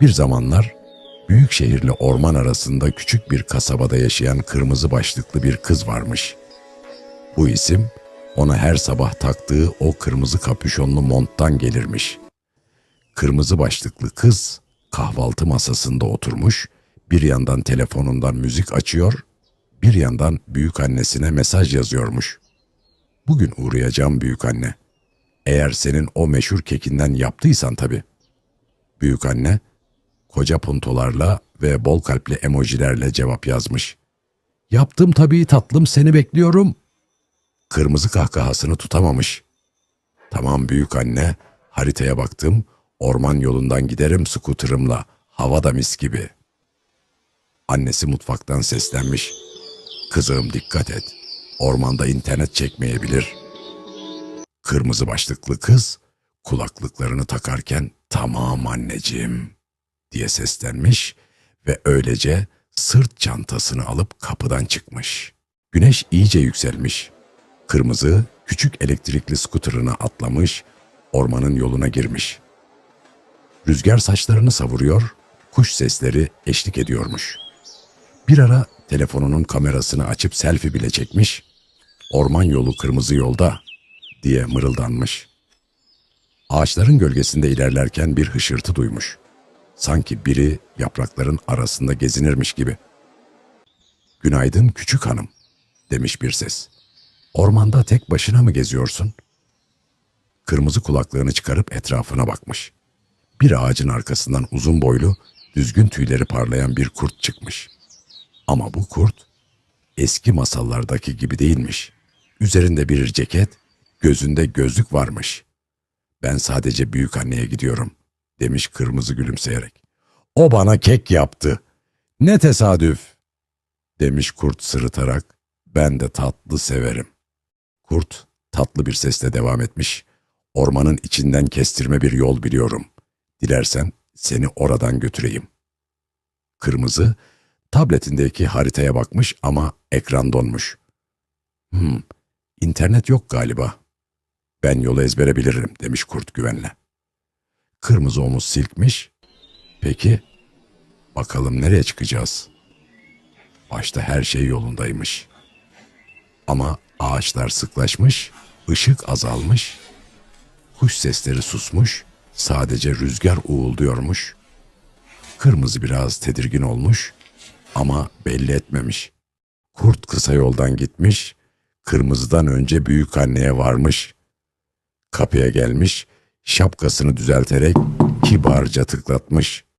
Bir zamanlar büyük şehirle orman arasında küçük bir kasabada yaşayan kırmızı başlıklı bir kız varmış. Bu isim ona her sabah taktığı o kırmızı kapüşonlu monttan gelirmiş. Kırmızı başlıklı kız kahvaltı masasında oturmuş, bir yandan telefonundan müzik açıyor, bir yandan büyük annesine mesaj yazıyormuş. Bugün uğrayacağım büyük anne. Eğer senin o meşhur kekinden yaptıysan tabii. Büyük anne koca puntolarla ve bol kalpli emojilerle cevap yazmış. Yaptım tabii tatlım seni bekliyorum. Kırmızı kahkahasını tutamamış. Tamam büyük anne, haritaya baktım, orman yolundan giderim skuterımla, hava da mis gibi. Annesi mutfaktan seslenmiş. Kızım dikkat et, ormanda internet çekmeyebilir. Kırmızı başlıklı kız, kulaklıklarını takarken tamam anneciğim diye seslenmiş ve öylece sırt çantasını alıp kapıdan çıkmış. Güneş iyice yükselmiş. Kırmızı küçük elektrikli skuterına atlamış, ormanın yoluna girmiş. Rüzgar saçlarını savuruyor, kuş sesleri eşlik ediyormuş. Bir ara telefonunun kamerasını açıp selfie bile çekmiş. Orman yolu kırmızı yolda diye mırıldanmış. Ağaçların gölgesinde ilerlerken bir hışırtı duymuş. Sanki biri yaprakların arasında gezinirmiş gibi. Günaydın küçük hanım, demiş bir ses. Ormanda tek başına mı geziyorsun? Kırmızı kulaklığını çıkarıp etrafına bakmış. Bir ağacın arkasından uzun boylu, düzgün tüyleri parlayan bir kurt çıkmış. Ama bu kurt eski masallardaki gibi değilmiş. Üzerinde bir ceket, gözünde gözlük varmış. Ben sadece büyük anneye gidiyorum, demiş kırmızı gülümseyerek. O bana kek yaptı. Ne tesadüf, demiş kurt sırıtarak. Ben de tatlı severim. Kurt tatlı bir sesle devam etmiş. Ormanın içinden kestirme bir yol biliyorum. Dilersen seni oradan götüreyim. Kırmızı tabletindeki haritaya bakmış ama ekran donmuş. Hmm, internet yok galiba. Ben yolu ezbere bilirim demiş kurt güvenle. Kırmızı omuz silkmiş. Peki, bakalım nereye çıkacağız? Başta her şey yolundaymış. Ama ağaçlar sıklaşmış, ışık azalmış, kuş sesleri susmuş, sadece rüzgar uğulduyormuş. Kırmızı biraz tedirgin olmuş ama belli etmemiş. Kurt kısa yoldan gitmiş, kırmızıdan önce büyük anneye varmış. Kapıya gelmiş, şapkasını düzelterek kibarca tıklatmış.